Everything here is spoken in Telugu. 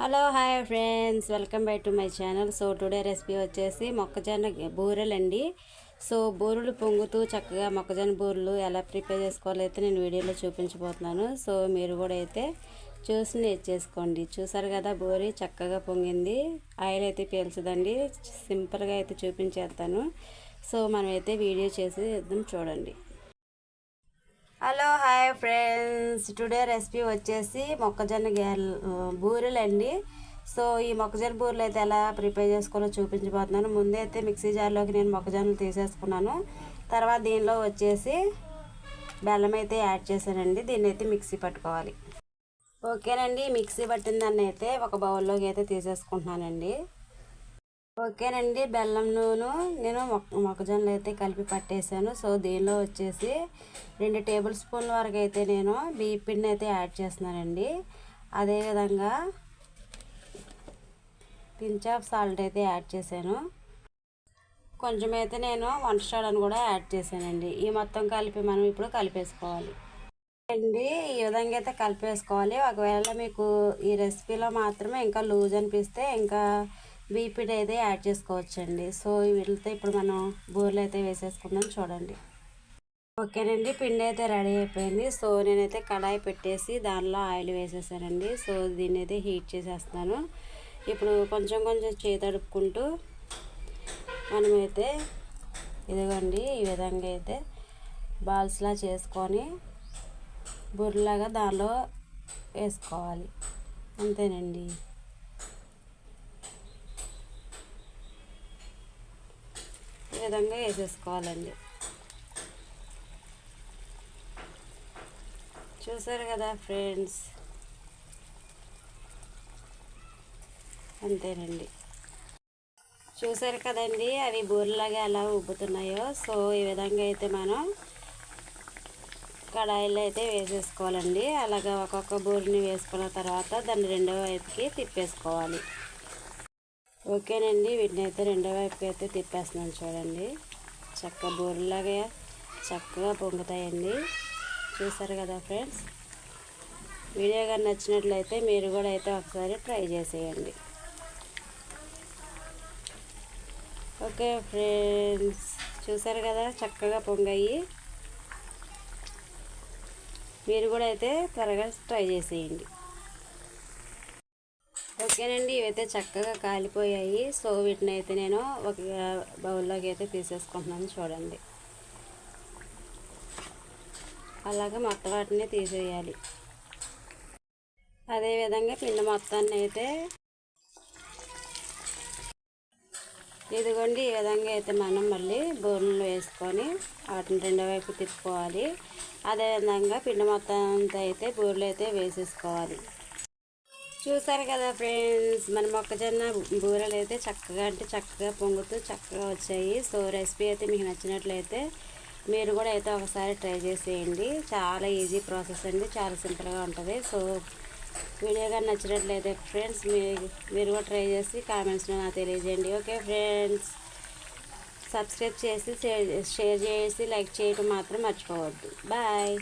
Hello hi friends. Welcome back to my channel. So today recipe వచ్చేసి మొక్కజొన్న బూరెలండి. సో బూరెలు పొంగుతూ చక్కగా మొక్కజొన్న బూరెలు ఎలా ప్రిపేర్ చేసుకోవాలో అయితే నేను వీడియోలో చూపించబోతున్నాను. సో మీరు కూడా అయితే చూసి నేర్చేసుకోండి. చూసారు కదా బూరి చక్కగా పొంగింది. ఆయిల్ అయితే పీల్చదండి. సింపుల్గా అయితే చూపించేస్తాను. సో మనమైతే వీడియో చేసి చూడండి. Hello hi friends. Today recipe వచ్చేసి మొక్కజొన్న గ్యాల్ బూరెలు అండి సో ఈ మొక్కజొన్న బూరెలు అయితే ఎలా ప్రిపేర్ చేసుకోవాలో చూపించబోతున్నాను. ముందే అయితే మిక్సీ జార్లోకి నేను మొక్కజొన్నలు తీసేసుకున్నాను. తర్వాత దీనిలో వచ్చేసి బెల్లం అయితే యాడ్ చేశానండి. దీన్ని అయితే మిక్సీ పట్టుకోవాలి. ఓకేనండి. మిక్సీ పట్టిన దాన్ని అయితే ఒక బౌల్లోకి అయితే తీసేసుకుంటున్నానండి. ఓకేనండి బెల్లం నూనె నేను మొక్కజొన్నలు అయితే కలిపి పట్టేశాను సో దీనిలో వచ్చేసి రెండు టేబుల్ స్పూన్ల వరకు అయితే నేను బియ్య పిండిని అయితే యాడ్ చేస్తున్నానండి. అదేవిధంగా పించ్ ఆఫ్ సాల్ట్ అయితే యాడ్ చేశాను. కొంచెం అయితే నేను వంట సోడాను కూడా యాడ్ చేశానండి. ఈ మొత్తం కలిపి మనం ఇప్పుడు కలిపేసుకోవాలి. అండి ఈ విధంగా అయితే కలిపేసుకోవాలి. ఒకవేళ మీకు ఈ రెసిపీలో మాత్రమే ఇంకా లూజ్ అనిపిస్తే ఇంకా బీపీడ్ అయితే యాడ్ చేసుకోవచ్చండి. సో వీటితో ఇప్పుడు మనం బూరెలు అయితే వేసేసుకుందాం చూడండి. ఓకేనండి పిండి అయితే రెడీ అయిపోయింది. సో నేనైతే కడాయి పెట్టేసి దానిలో ఆయిల్ వేసేసానండి. సో దీన్ని అయితే హీట్ చేసేస్తాను ఇప్పుడు కొంచెం కొంచెం చేతడుపుకుంటూ మనమైతే ఇదిగోండి ఈ విధంగా అయితే బాల్స్లా చేసుకొని బుర్రలాగా దానిలో వేసుకోవాలి. అంతేనండి. ఈ విధంగా వేసేసుకోవాలండి. చూసారు కదా ఫ్రెండ్స్? అంతేనండి. చూసారు కదండి అవి బూరలాగా ఎలా ఉబ్బుతున్నాయో సో ఈ విధంగా అయితే మనం కడాయిలో అయితే వేసేసుకోవాలండి. అలాగా ఒక్కొక్క బూరిని వేసుకున్న తర్వాత దాన్ని రెండో వైపుకి తిప్పేసుకోవాలి. ఓకేనండి వీటిని అయితే రెండో వైపుకి అయితే తిప్పేస్తున్నాను చూడండి. చక్కగా బోర్లాగా చక్కగా పొంగుతాయండి. చూసారు కదా ఫ్రెండ్స్? వీడియో కానీ నచ్చినట్లయితే మీరు కూడా అయితే ఒకసారి ట్రై చేసేయండి. ఓకే ఫ్రెండ్స్ చూసారు కదా? చక్కగా పొంగాయి. మీరు కూడా అయితే త్వరగా ట్రై చేసేయండి. ఓకేనండి ఇవైతే చక్కగా కాలిపోయాయి. సో వీటిని అయితే నేను ఒక బౌల్లోకి అయితే తీసేసుకుంటున్నాను చూడండి. అలాగే మొత్తం వాటిని తీసేయాలి. అదేవిధంగా పిండి మొత్తాన్ని అయితే ఇదిగోండి ఈ విధంగా అయితే మనం మళ్ళీ బోర్లు వేసుకొని వాటిని రెండో వైపు తిప్పుకోవాలి. అదేవిధంగా పిండి మొత్తం అంతా అయితే బూరెలు అయితే వేసేసుకోవాలి. చూసారు కదా ఫ్రెండ్స్ మన మొక్కజొన్న బూరెలు అయితే చక్కగా అంటే చక్కగా పొంగుతూ చక్కగా వచ్చాయి. సో రెసిపీ అయితే మీకు నచ్చినట్లయితే మీరు కూడా అయితే ఒకసారి ట్రై చేసేయండి. చాలా ఈజీ ప్రాసెస్ అండి చాలా సింపుల్గా ఉంటుంది. సో వీడియో కానీ నచ్చినట్లయితే ఫ్రెండ్స్ మీరు కూడా ట్రై చేసి కామెంట్స్లో నాకు తెలియజేయండి. ఓకే ఫ్రెండ్స్ సబ్స్క్రైబ్ చేసి షేర్ చేసి లైక్ చేయడం మాత్రం మర్చిపోవద్దు. బాయ్.